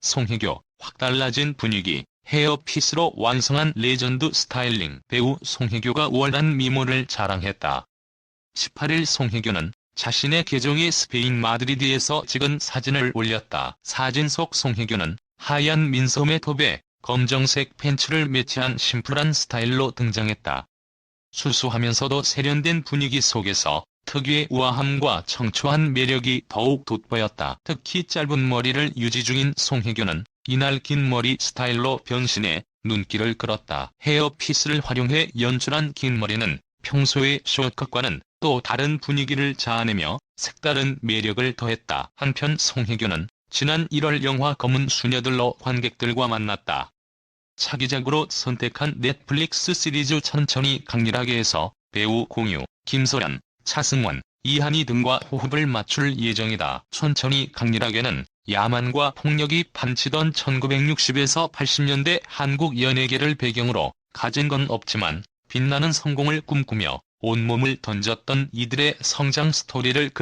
송혜교, 확 달라진 분위기, 헤어핏으로 완성한 레전드 스타일링 배우 송혜교가 우월한 미모를 자랑했다. 18일 송혜교는 자신의 계정에 스페인 마드리드에서 찍은 사진을 올렸다. 사진 속 송혜교는 하얀 민소매 톱에 검정색 팬츠를 매치한 심플한 스타일로 등장했다. 수수하면서도 세련된 분위기 속에서 특유의 우아함과 청초한 매력이 더욱 돋보였다. 특히 짧은 머리를 유지 중인 송혜교는 이날 긴 머리 스타일로 변신해 눈길을 끌었다. 헤어피스를 활용해 연출한 긴 머리는 평소의 숏컷과는 또 다른 분위기를 자아내며 색다른 매력을 더했다. 한편 송혜교는 지난 1월 영화 검은 수녀들로 관객들과 만났다. 차기작으로 선택한 넷플릭스 시리즈 천천히 강렬하게에서 배우 공유, 김소연, 차승원, 이한희 등과 호흡을 맞출 예정이다. 천천히 강렬하게는 야만과 폭력이 판치던 1960에서 80년대 한국 연예계를 배경으로 가진 건 없지만 빛나는 성공을 꿈꾸며 온몸을 던졌던 이들의 성장 스토리를 그리